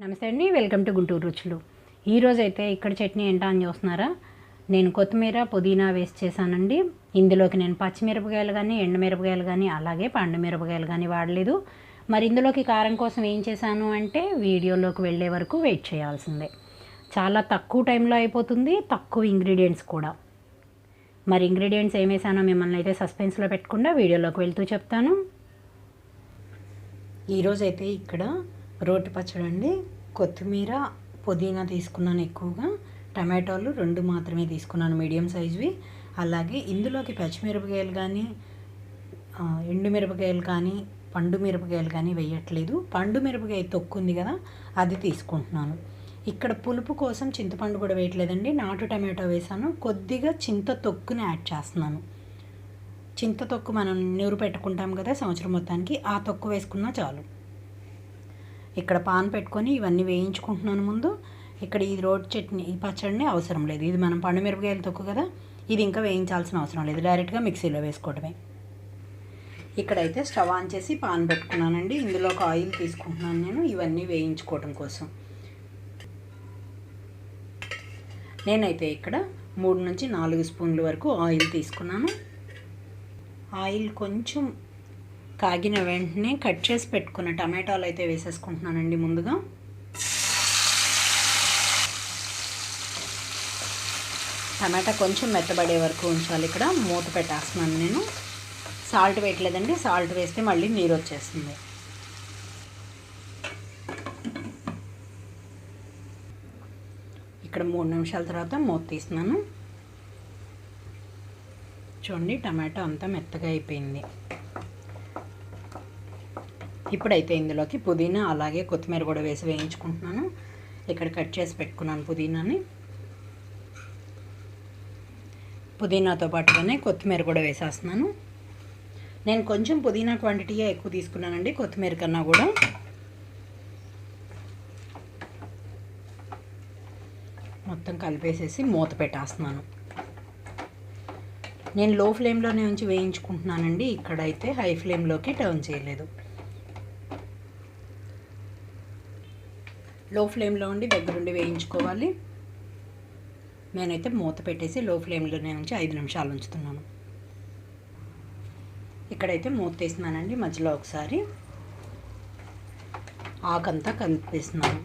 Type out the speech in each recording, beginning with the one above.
నమస్తే అండి welcome to Guntur రుచులు. ఈరోజైతే ఇక్కడ చట్నీ ఏంటా అని చూస్తున్నారా? నేను కొత్తిమీర పుదీనా వేస్ట్ చేశానండి. ఇందులోకి నేను పచ్చిమిరపకాయలు కానీ ఎండుమిరపకాయలు కానీ అలాగే పండు మిరపకాయలు కానీ వాడలేదు. మరి ఇందులోకి కారం కోసం ఏం చేశాను అంటే వీడియోలోకి వెళ్ళే వరకు వెయిట్ చేయాల్సిందే. చాలా తక్కువ టైంలో అయిపోతుంది తక్కువ ఇంగ్రీడియంట్స్ కూడా. మరి ఇంగ్రీడియంట్స్ ఏమేసానో మిమ్మల్ని అయితే సస్పెన్స్లో పెట్టకుండా వీడియోలోకి వెళ్తూ చెప్తాను. ఈరోజైతే ఇక్కడ రోటి పచ్చడి అండి. కొత్తిమీర పుదీనా తీసుకున్నాను ఎక్కువగా. టమాటోలు రెండు మాత్రమే తీసుకున్నాను మీడియం సైజువి. అలాగే ఇందులోకి పచ్చిమిరపకాయలు కానీ ఎండుమిరపకాయలు ఎండు మిరపకాయలు కానీ పండు మిరపకాయలు కానీ వేయట్లేదు. పండు మిరపకాయ తొక్కు ఉంది కదా అది తీసుకుంటున్నాను. ఇక్కడ పులుపు కోసం చింతపండు కూడా వేయట్లేదండి. నాటు టమాటో వేసాను. కొద్దిగా చింత తొక్కుని యాడ్ చేస్తున్నాను. చింత తొక్కు మనం నూరు పెట్టుకుంటాం కదా సంవత్సరం మొత్తానికి. ఆ తొక్కు వేసుకున్నా చాలు. ఇక్కడ పాన్ పెట్టుకొని ఇవన్నీ వేయించుకుంటున్నాను ముందు. ఇక్కడ ఈ రోడ్ చట్నీ ఈ పచ్చడిని అవసరం లేదు. ఇది మనం పండు మిరపకాయలు తొక్కు కదా ఇది ఇంకా వేయించాల్సిన అవసరం లేదు. డైరెక్ట్గా మిక్సీలో వేసుకోవడమే. ఇక్కడైతే స్టవ్ ఆన్ చేసి పాన్ పెట్టుకున్నానండి. ఇందులో ఒక ఆయిల్ తీసుకుంటున్నాను నేను. ఇవన్నీ వేయించుకోవడం కోసం. నేనైతే ఇక్కడ మూడు నుంచి నాలుగు స్పూన్ల వరకు ఆయిల్ తీసుకున్నాను. ఆయిల్ కొంచెం కాగిన వెంటనే కట్ చేసి పెట్టుకున్న టమాటాలు అయితే వేసేసుకుంటున్నానండి ముందుగా. టమాటా కొంచెం మెత్తబడే వరకు ఉంచాలి ఇక్కడ. మూత పెట్టేస్తున్నాను నేను. సాల్ట్ వేయట్లేదండి. సాల్ట్ వేస్తే మళ్ళీ నీరు వచ్చేస్తుంది. ఇక్కడ మూడు నిమిషాల తర్వాత మూత తీస్తున్నాను. చూడండి టమాటా అంతా మెత్తగా అయిపోయింది. ఇప్పుడైతే ఇందులోకి పుదీనా అలాగే కొత్తిమీర కూడా వేసి వేయించుకుంటున్నాను. ఇక్కడ కట్ చేసి పెట్టుకున్నాను పుదీనాని. పుదీనాతో పాటుగానే కొత్తిమీర కూడా వేసేస్తున్నాను. నేను కొంచెం పుదీనా క్వాంటిటీయే ఎక్కువ తీసుకున్నానండి కొత్తిమీర కన్నా కూడా. మొత్తం కలిపేసేసి మూత పెట్టేస్తున్నాను. నేను లో ఫ్లేమ్లోనే ఉంచి వేయించుకుంటున్నానండి ఇక్కడైతే హై ఫ్లేమ్లోకి టర్న్ చేయలేదు. లో ఫ్లేమ్లో ఉండి దగ్గరుండి వేయించుకోవాలి. నేనైతే మూత పెట్టేసి లో ఫ్లేమ్లోనే ఉంచి ఐదు నిమిషాలు ఉంచుతున్నాను. ఇక్కడైతే మూత తీస్తున్నానండి మధ్యలో ఒకసారి. ఆకంతా కనిపిస్తున్నాను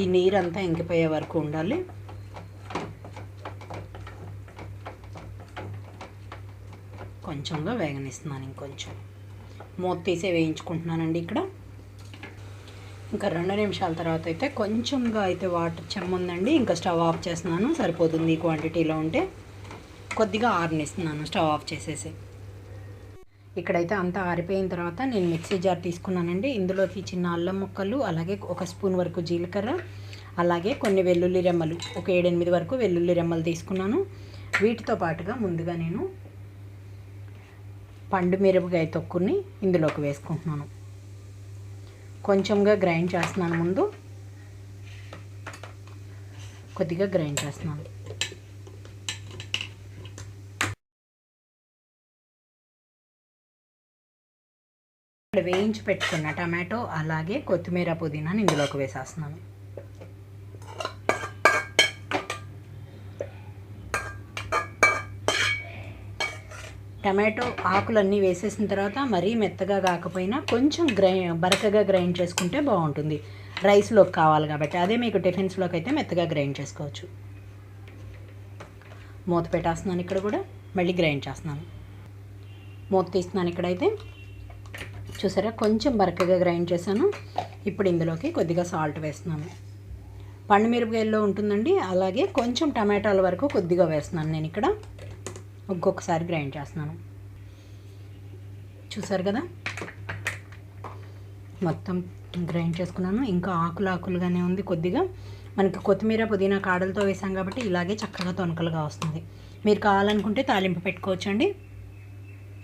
ఈ నీరంతా ఇంకిపోయే వరకు ఉండాలి. కొంచెంగా వేగనిస్తున్నాను ఇంకొంచెం. మూత తీసే వేయించుకుంటున్నానండి ఇక్కడ. ఇంకా రెండు నిమిషాల తర్వాత అయితే కొంచెంగా అయితే వాటర్ చెమ్ముందండి. ఇంకా స్టవ్ ఆఫ్ చేస్తున్నాను. సరిపోతుంది క్వాంటిటీలో ఉంటే. కొద్దిగా ఆరనిస్తున్నాను స్టవ్ ఆఫ్ చేసేసి. ఇక్కడైతే అంతా ఆరిపోయిన తర్వాత నేను మిక్సీ జార్ తీసుకున్నానండి. ఇందులోకి చిన్న అల్లం ముక్కలు అలాగే ఒక స్పూన్ వరకు జీలకర్ర అలాగే కొన్ని వెల్లుల్లి రెమ్మలు. ఒక ఏడెనిమిది వరకు వెల్లుల్లి రెమ్మలు తీసుకున్నాను. వీటితో పాటుగా ముందుగా నేను పండు మిరపకాయ తొక్కుని ఇందులోకి వేసుకుంటున్నాను. కొంచెంగా గ్రైండ్ చేస్తున్నాను ముందు. కొద్దిగా గ్రైండ్ చేస్తున్నాను. ఇక్కడ వేయించి పెట్టుకున్న టమాటో అలాగే కొత్తిమీర పుదీనాని ఇందులోకి వేసేస్తున్నాను. టమాటో ఆకులన్నీ వేసేసిన తర్వాత మరీ మెత్తగా కాకపోయినా కొంచెం గ్రై బరకగా గ్రైండ్ చేసుకుంటే బాగుంటుంది. రైస్లోకి కావాలి కాబట్టి అదే మీకు టిఫిన్స్లోకి అయితే మెత్తగా గ్రైండ్ చేసుకోవచ్చు. మూత పెట్టేస్తున్నాను ఇక్కడ కూడా మళ్ళీ గ్రైండ్ చేస్తున్నాను. మూత తీస్తున్నాను ఇక్కడైతే. చూసారా? కొంచెం బరకగా గ్రైండ్ చేశాను. ఇప్పుడు ఇందులోకి కొద్దిగా సాల్ట్ వేస్తున్నాను. పండు మిరపకాయల్లో ఉంటుందండి. అలాగే కొంచెం టమాటాల వరకు కొద్దిగా వేస్తున్నాను నేను ఇక్కడ. ఇంకొకసారి గ్రైండ్ చేస్తున్నాను. చూసారు కదా? మొత్తం గ్రైండ్ చేసుకున్నాను. ఇంకా ఆకులు ఆకులుగానే ఉంది కొద్దిగా. మనకి కొత్తిమీర పుదీనా కాడలతో వేసాం కాబట్టి ఇలాగే చక్కగా తొనకలుగా వస్తుంది. మీరు కావాలనుకుంటే తాలింపు పెట్టుకోవచ్చండి.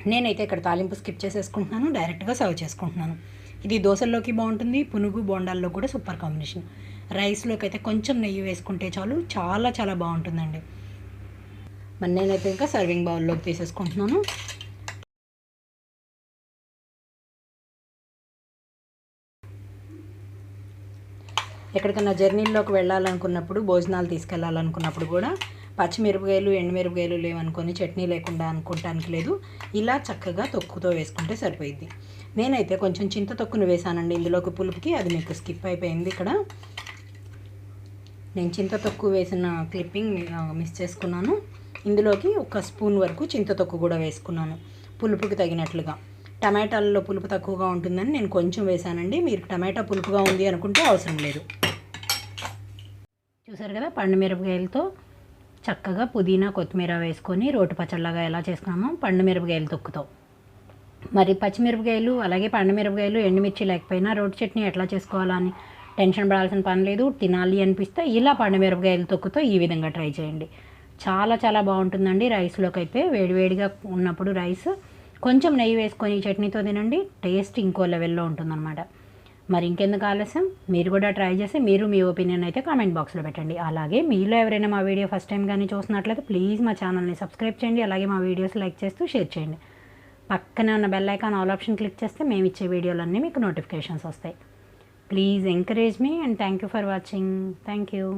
నేనైతే ఇక్కడ తాలింపు స్కిప్ చేసేసుకుంటున్నాను. డైరెక్ట్గా సర్వ్ చేసుకుంటున్నాను. ఇది దోశల్లోకి బాగుంటుంది. పునుగు బోండాల్లో కూడా సూపర్ కాంబినేషన్. రైస్లోకి అయితే కొంచెం నెయ్యి వేసుకుంటే చాలు. చాలా చాలా బాగుంటుందండి. మరి నేనైతే ఇంకా సర్వింగ్ బౌల్లోకి తీసేసుకుంటున్నాను. ఎక్కడికైనా జర్నీల్లోకి వెళ్ళాలనుకున్నప్పుడు భోజనాలు తీసుకెళ్ళాలనుకున్నప్పుడు కూడా పచ్చిమిరపకాయలు ఎండుమిరపకాయలు లేవనుకొని చట్నీ లేకుండా అనుకోవటానికి లేదు. ఇలా చక్కగా తొక్కుతో వేసుకుంటే సరిపోయిద్ది. నేనైతే కొంచెం చింత తొక్కును వేసానండి ఇందులోకి పులుపుకి. అది మీకు స్కిప్ అయిపోయింది ఇక్కడ. నేను చింత తొక్కు వేసిన క్లిప్పింగ్ మిస్ చేసుకున్నాను. ఇందులోకి ఒక స్పూన్ వరకు చింత తొక్కు కూడా వేసుకున్నాను పులుపుకి తగినట్లుగా. టమాటాలలో పులుపు తక్కువగా ఉంటుందని నేను కొంచెం వేసానండి. మీరు టమాటా పులుపుగా ఉంది అనుకుంటే అవసరం లేదు. చూసారు కదా పండు మిరపకాయలతో చక్కగా పుదీనా కొత్తిమీర వేసుకొని రోటి పచ్చళ్ళగా ఎలా చేసుకున్నామో పండు మిరపకాయలు తొక్కుతో మరి పచ్చిమిరపకాయలు అలాగే పండు మిరపకాయలు ఎండుమిర్చి లేకపోయినా రోటి చట్నీ ఎట్లా చేసుకోవాలని టెన్షన్ పడాల్సిన పని లేదు. తినాలి అనిపిస్తే ఇలా పండు మిరపకాయలు తొక్కుతో ఈ విధంగా ట్రై చేయండి. చాలా చాలా బాగుంటుందండి రైస్లోకి అయితే. వేడివేడిగా ఉన్నప్పుడు రైస్. కొంచెం నెయ్యి వేసుకొని చట్నీతో తినండి. టేస్ట్ ఇంకో లెవెల్లో ఉంటుందన్నమాట. మరి ఇంకెందుకు ఆలస్యం? మీరు కూడా ట్రై చేసి మీరు మీ ఒపీనియన్ అయితే కామెంట్ బాక్స్లో పెట్టండి. అలాగే మీలో ఎవరైనా మా వీడియో ఫస్ట్ టైం కానీ చూసినట్లయితే ప్లీజ్ మా ఛానల్ని సబ్స్క్రైబ్ చేయండి. అలాగే మా వీడియోస్ లైక్ చేస్తూ షేర్ చేయండి. పక్కనే ఉన్న bell icon all option click చేస్తే మేము ఇచ్చే వీడియోలన్నీ మీకు నోటిఫికేషన్స్ వస్తాయి. Please encourage me and thank you for watching. Thank you.